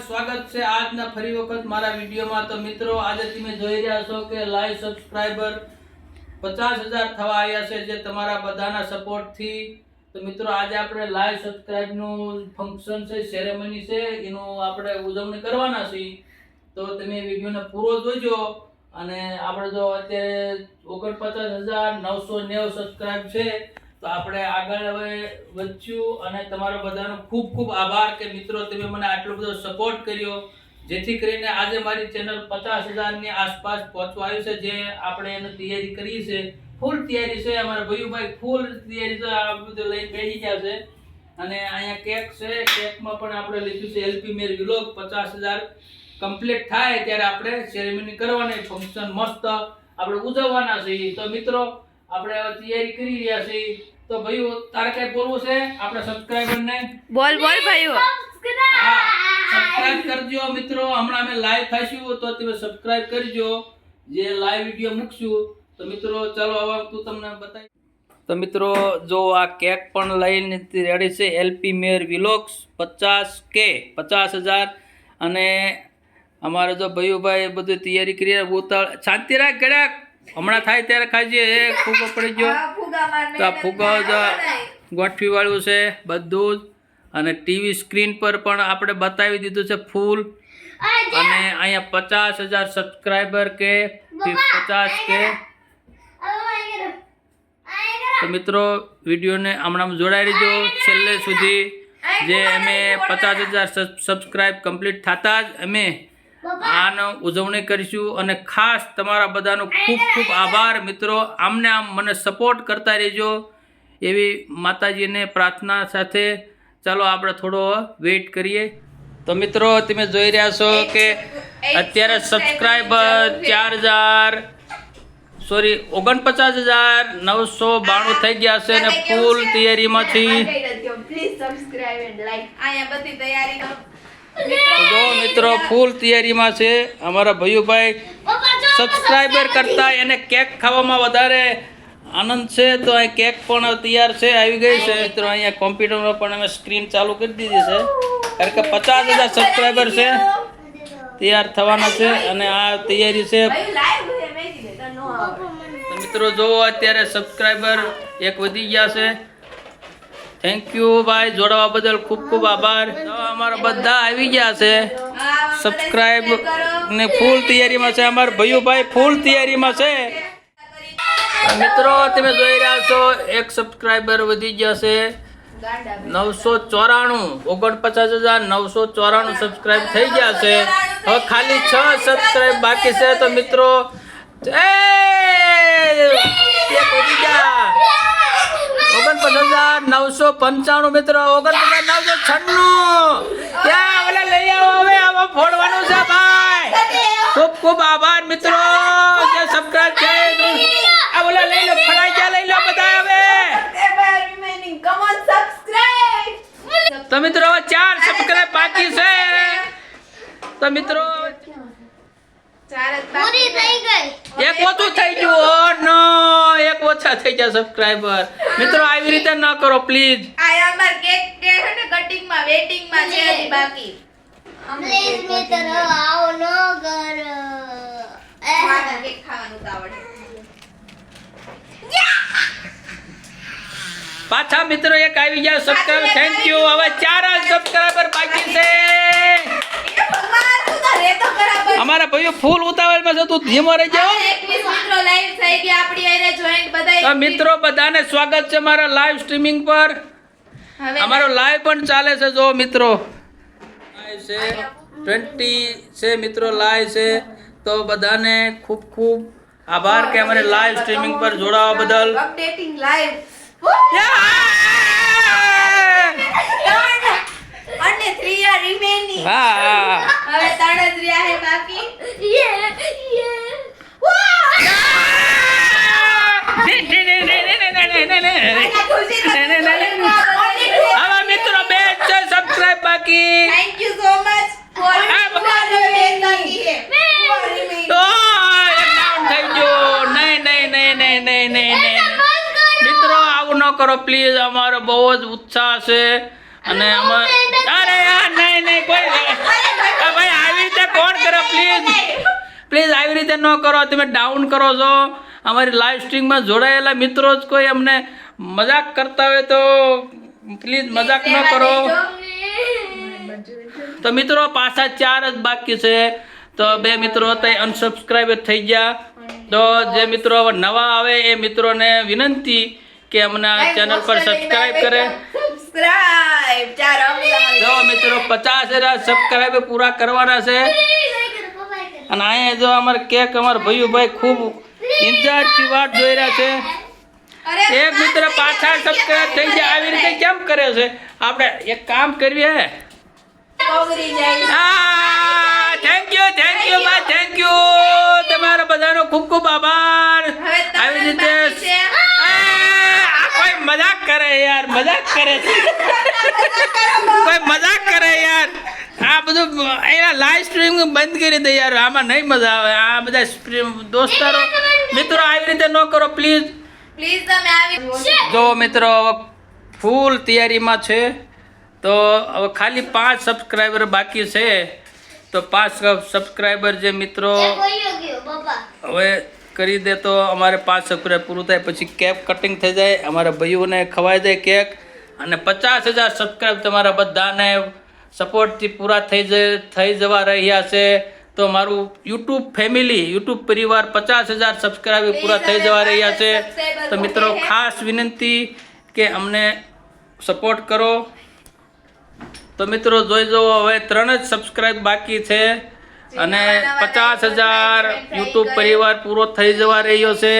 સ્વાગત છે આજના ફરી વખત મારા વિડીયોમાં. તો મિત્રો, આજે તમે જોઈ રહ્યા છો કે લાઈવ સબસ્ક્રાઈબર પચાસ હજાર થવા આવ્યા છે જે તમારા બધાના સપોર્ટથી. તો મિત્રો, આજે આપણે લાઈવ સબસ્ક્રાઈબનું ફંક્શન છે સેરેમની છે, એનું આપણે ઉજવણી કરવાના છીએ. તો તમે વિડીયોને પૂરો જોજો અને આપણે જો અત્યારે ઓગણપચાસ હજાર નવસો નેવું સબસ્ક્રાઈબ છે તો આપણે આગળ હવે વધ્યું અને તમારા બધાનો ખૂબ ખૂબ આભાર કે મિત્રો તમે મને આટલો બધો સપોર્ટ કર્યો, જેથી કરીને આજે મારી ચેનલ પચાસ હજારની આસપાસ પહોંચવા આવ્યું છે, જે આપણે એની તૈયારી કરી છે. ફૂલ તૈયારી છે, અમારા ભૈયુભાઈ ફૂલ તૈયારી છે, આ બધું લઈને બેસી ગયા છે. અને અહીંયા કેક છે, કેકમાં પણ આપણે લખ્યું છે એલપી મેર વિલોગ પચાસ હજાર કમ્પ્લીટ થાય ત્યારે આપણે સેરેમની કરવાની ફંક્શન મસ્ત આપણે ઉજવવાના છીએ. તો મિત્રો આપણે હવે તૈયારી કરી રહ્યા છીએ. તો ભાઈઓ તારે કઈ બોલવું છે? આપણા સબસ્ક્રાઇબર ને બોલ બોલ ભાઈઓ. હા સબસ્ક્રાઇબ કરજો મિત્રો. હમણાં અમે લાઈવ થઈશું તો તમે સબસ્ક્રાઇબ કરજો. જે લાઈવ વીડિયો મૂકશું. તો મિત્રો ચાલો હવે તું તમને બતાવી તો મિત્રો જો આ કેક પણ લઈને રેડી છે એલપી મેર વિલોક્સ પચાસ કે પચાસ હજાર. અને અમારે જો ભૈયુભાઈ બધું તૈયારી કરી ઉતાળ શાંતિ રાખ ગળાક હમણાં થાય ત્યારે ખાજે એ ફૂગો પડી ગયો. તો આ ફૂગો ગોઠવીવાળું ગોઠવી વાળું છે બધું જ. અને ટીવી સ્ક્રીન પર પણ આપણે બતાવી દીધું છે ફૂલ. અને અહીંયા પચાસ હજાર સબસ્ક્રાઈબર કે પચાસ કે. તો મિત્રો વિડીયોને હમણાં જોડાઈ રહેજો. છેલ્લે સુધી જે અમે પચાસ હજાર સબસ્ક્રાઈબ કમ્પ્લીટ થતા જ અમે આનો ઉજવણી કરીશું અને ખાસ તમારા બધાનો ખૂબ ખૂબ આભાર મિત્રો. આમને આમ મને સપોર્ટ કરતા રહેજો. એવી માતાજીને પ્રાર્થના સાથે ચાલો આપણે થોડો વેઇટ કરીએ. તો મિત્રો તમે જોઈ રહ્યા છો કે અત્યારે સબસ્ક્રાઈબર ચાર હજાર સોરી ઓગણપચાસ હજાર નવસો બાણું થઈ ગયા છે અને ફૂલ તૈયારીમાંથી જો મિત્રો ફૂલ તૈયારીમાં છે. અમારા ભૈયુભાઈ સબસ્ક્રાઈબર કરતા એને કેક ખાવામાં વધારે આનંદ છે. તો અહીં કેક પણ તૈયાર છે, આવી ગઈ છે. મિત્રો, અહીંયા કોમ્પ્યુટરમાં પણ અમે સ્ક્રીન ચાલુ કરી દીધી છે. કારણ કે પચાસ હજાર સબસ્ક્રાઈબર છે. તૈયાર થવાના છે અને આ તૈયારી છે. મિત્રો, જો અત્યારે સબસ્ક્રાઈબર એક વધી ગયા છે. થેન્ક યુ ભાઈ. જોડાવા બદલ ખૂબ ખૂબ આભાર. અમારા બધા આવી ગયા છે. સબસ્ક્રાઈબ ને ફૂલ તૈયારીમાં છે. અમારા ભૈયુભાઈ ફૂલ તૈયારીમાં છે. મિત્રો, તમે જોઈ રહ્યા છો, એક સબસ્ક્રાઈબર વધી ગયા છે. નવસો ચોરાણું, ઓગણપચાસ હજાર નવસો ચોરાણું સબસ્ક્રાઈબ થઈ ગયા છે. હવે ખાલી છ સબસ્ક્રાઈબ બાકી છે. તો મિત્રો એ ગયા. ઓગણપચાસ હજાર નવસો પંચાણું મિત્રો ઓગણપચાસ નવસો છન્નું. ત્યાં ઓલા લઈ આવો હવે આમાં ફોડવાનું છે ભાઈ. ખૂબ ખૂબ આભાર મિત્રો. જે સબસ્ક્રાઇબ છે આ ઓલા લઈ લો ગયા લઈ લો બધા હવે. તો મિત્રો ચાર સબસ્ક્રાઇબ બાકી છે. તો મિત્રો પૂરી થઈ ગઈ. એક ઓછું થઈ ગયું. ઓ નો ઓછા થઈ ગયા સબસ્ક્રાઇબર મિત્રો આવી રીતે ન કરો પ્લીઝ પ્લીઝ મિત્રો આવો ન કરો. પાછા મિત્રો એક આવી ગયા સબસ્ક્રાઇબ થેન્ક યુ હવે ચાર જ સબસ્ક્રાઇબર બાકી છે. અમારા ભાઈઓ ફૂલ ઉતાવળમાં છે. તું ધીમો રહી જાઓ. તો મિત્રો બધાને સ્વાગત છે મારા લાઈવ સ્ટ્રીમિંગ પર. અમારો લાઈવ પણ ચાલે છે જો મિત્રો. લાઈવ છે. ટ્વેન્ટી છે મિત્રો લાઈવ છે. તો બધાને ખૂબ ખૂબ આભાર કે અમારે લાઈવ સ્ટ્રીમિંગ પર જોડાવા બદલ. અપડેટિંગ લાઈવ અને 3 આર રિમેનિંગ હા હા. હવે ત્રણ જ રહ્યા હે બાકી. યે યે હવે મિત્રો બે છે સબસ્ક્રાઇબ બાકી. Thank you so much for તો down થઈ ગયો. નહીં નહીં નહીં નહીં નહીં નહીં નહીં મિત્રો આવું ન કરો પ્લીઝ અમારો બહુ જ ઉત્સાહ છે. અને અમારે અરે યાર નહીં નહીં કોઈ ભાઈ આવી રીતે કોણ કરો પ્લીઝ પ્લીઝ આવી રીતે ન કરો. તમે ડાઉન કરો છો. અમારી લાઈવ સ્ટ્રીમમાં જોડાયેલા મિત્રો જ કોઈ અમને મજાક કરતા હોય તો પ્લીઝ મજાક ન કરો. તો મિત્રો પાછા ચાર જ બાકી છે. તો બે મિત્રો હતા અનસબસ્ક્રાઈબ થઈ ગયા. તો જે મિત્રો નવા આવે એ મિત્રોને વિનંતી કે અમને ચેનલ પર સબસ્ક્રાઈબ કરે. સબસ્ક્રાઇબ અંગલા જો મિત્રો પચાસ હજાર સબસ્ક્રાઈબ પૂરા કરવાના છે. અને અહીંયા જો અમારે કેક અમારા ભાઈ ખૂબ ઇન્ચાર્જથી વાટ જોઈ રહ્યા છે. એક મિત્ર પાછા સબસ્ક્રાઇબ થઈ જાય આવી રીતે કેમ કરે છે? આપણે એક કામ કરીએ. થેન્ક યુ થેન્ક યુ બા થેન્ક યુ તમારા બધાનો ખૂબ ખૂબ આભાર. આવી રીતે કોઈ મજાક કરે યાર મજાક કરે કોઈ મજાક કરે યાર. આ બધું એના લાઈવ સ્ટ્રીમ બંધ કરી દે યાર આમાં નહીં મજા આવે. આ બધા સ્ટ્રીમ દોસ્તારો મિત્રો આવી રીતે ન કરો પ્લીઝ પ્લીઝ તમે આવી જો મિત્રો હવે ફૂલ તૈયારીમાં છે. તો હવે ખાલી પાંચ સબસ્ક્રાઈબર બાકી છે. તો પાંચ સબસ્ક્રાઈબર જે મિત્રો હવે કરી દે તો અમારે પાંચ સબસ્ક્રાઈબ પૂરું થાય. પછી કેક કટિંગ થઈ જાય. અમારા ભાઈઓને ખવાઈ જાય કેક. અને પચાસ હજાર સબસ્ક્રાઈબ તમારા બધાને સપોર્ટથી પૂરા થઈ જાય થઈ જવા રહ્યા છે. તો મારું યુટ્યુબ ફેમિલી યુટ્યુબ પરિવાર પચાસ હજાર સબસ્ક્રાઈબ પૂરા થઈ જવા રહ્યા છે. તો મિત્રો ખાસ વિનંતી કે અમને સપોર્ટ કરો. તો મિત્રો જોઈ જુઓ હવે ત્રણ જ સબસ્ક્રાઈબ બાકી છે. અને પચાસ હજાર યુટ્યુબ પરિવાર પૂરો થઈ જવા રહ્યો છે.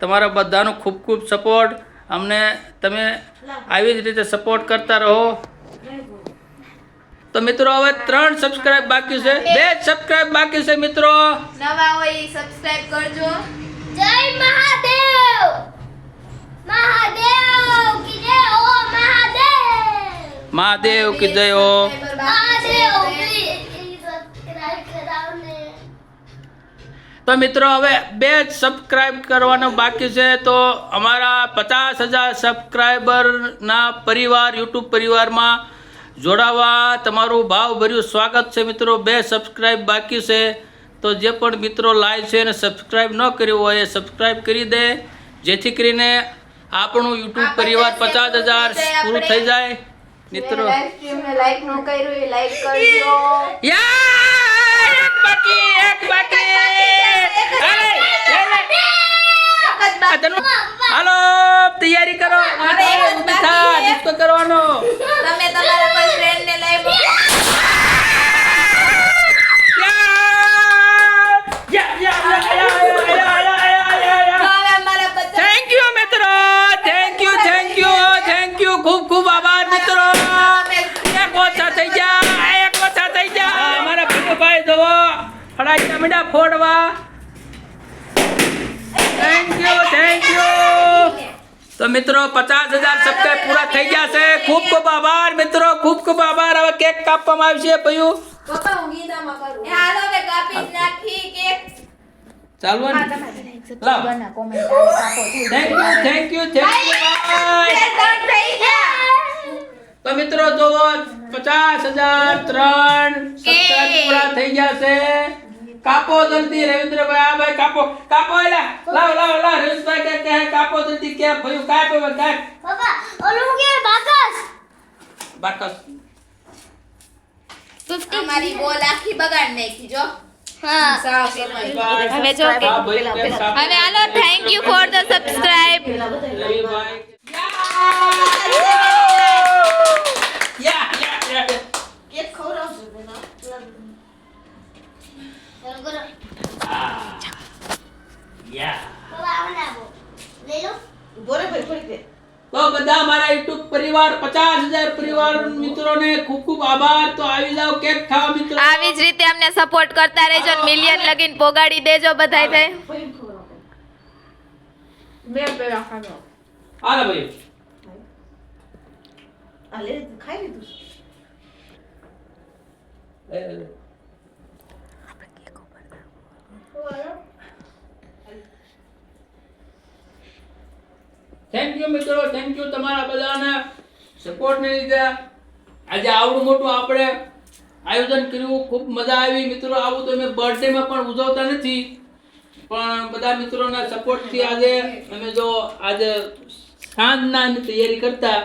તમારા બધાનો ખૂબ ખૂબ સપોર્ટ અમને તમે આવી જ રીતે સપોર્ટ કરતા રહો. તો મિત્રો હવે ત્રણ સબસ્ક્રાઇબ બાકી છે. બે જ સબસ્ક્રાઈબ બાકી છે મિત્રો. નવા હોય સબસ્ક્રાઇબ કરજો. જય મહાદેવ! મહાદેવ કી જય ઓ મહાદેવ! મહાદેવ કી જય હો. મહાદેવ કી સબસ્ક્રાઇબ કરાવને. તો મિત્રો હવે બે જ સબસ્ક્રાઈબ કરવાનું બાકી છે. તો અમારા પચાસ હજાર સબસ્ક્રાઈબરના પરિવાર યુટ્યુબ પરિવારમાં જોડાવા તમારું ભાવભર્યું સ્વાગત છે મિત્રો. બે સબસ્ક્રાઈબ બાકી છે. તો જે પણ મિત્રો લાઈવ છે એને સબસ્ક્રાઈબ ન કર્યું હોય એ સબસ્ક્રાઈબ કરી દે. જેથી કરીને આપણું યુટ્યુબ પરિવાર પચાસ હજાર પૂરું થઈ જાય. મિત્રો. લાઈક ન કર્યું લાઈક કરજો. યાર એક બાકી એક બાકી. હાલો તૈયારી કરો કરવાનો તમે તમારા કોઈ ફ્રેન્ડ ને લઈ તો મિત્રો પચાસ હજાર સબસ્ક્રાઈબ પૂરા થઈ ગયા છે. ખૂબ ખૂબ આભાર મિત્રો. ખૂબ ખૂબ આભાર. હવે કેક કાપવામાં આવશે ભયું પપ્પા હું ગીતામાં કરું એ હાલો હવે કાપી જ નાખી કેક. ચાલુ લાવ. Thank you thank you thank you બે ત્રણ થઈ ગયા. તો મિત્રો જોવો પચાસ હજાર ત્રણ સબસ્ક્રાઇબ પૂરા થઈ ગયા છે. કાપો જલ્દી રવિન્દ્રભાઈ આ ભાઈ કાપો કાપો એલા લાવ લાવ લાવ રવિન્દ્રભાઈ કે કહે કાપો જલ્દી કે ભયું કાપ હવે કાપ બાબા ઓલું કે બાકસ બાકસ અમારી બોલ આખી બગાડ નાખી જો હા સાવ કરવાની. હવે જો કે હવે હવે હાલો thank you for the subscribe રવિભાઈ યા યા યા करो या ले लो બોરે ભરી ફરી દે તો બધા મારા યુટ્યુબ પરિવાર પચાસ હજાર પરિવાર મિત્રોને ખૂબ ખૂબ આભાર તો આવી જાઓ કેક ખાવા મિત્રો આવી જ રીતે અમને સપોર્ટ કરતા રહેજો મિલિયન લગીન પોગાડી દેજો બધાય થઈ ફરી ખવડાવો. મેં પેલા ખાધો હાલો ભાઈ આ લે ખાઈ લીધું એ, થેન્ક યુ મિત્રો થેન્ક યુ તમારા બધાના સપોર્ટને લીધે. આજે આવડું મોટું આપણે આયોજન કર્યું, ખૂબ મજા આવી. મિત્રો, આવું તો અમે બર્થડેમાં પણ ઉજવતા નથી, પણ બધા મિત્રોના સપોર્ટથી આજે અમે જો આજે સાંજના તૈયારી કરતા,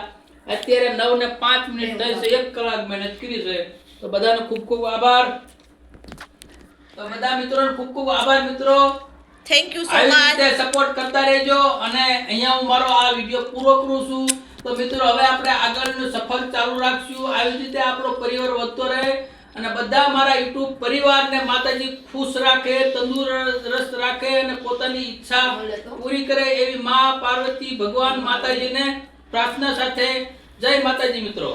અત્યારે નવ ને પાંચ મિનિટ થઈ છે, એક કલાક મહેનત કરી છે. તો બધાનો ખૂબ ખૂબ આભાર. તો બધા મિત્રોનો ખૂબ ખૂબ આભાર મિત્રો. Thank you so much support કરતા રહેજો અને અહીંયા હું મારો આ વિડિયો પૂરો કરું છું. તો મિત્રો હવે આપણે આગળનું સફર ચાલુ રાખશું. આવી રીતે આપણો પરિવાર વધતો રહે અને બધા મારા યુટ્યુબ પરિવારને માતાજી ખુશ રાખે તંદુરસ્ત રાખે અને પોતાની ઈચ્છા પૂરી કરે એવી મા પાર્વતી ભગવાન માતાજીને પ્રાર્થના સાથે. જય માતાજી મિત્રો.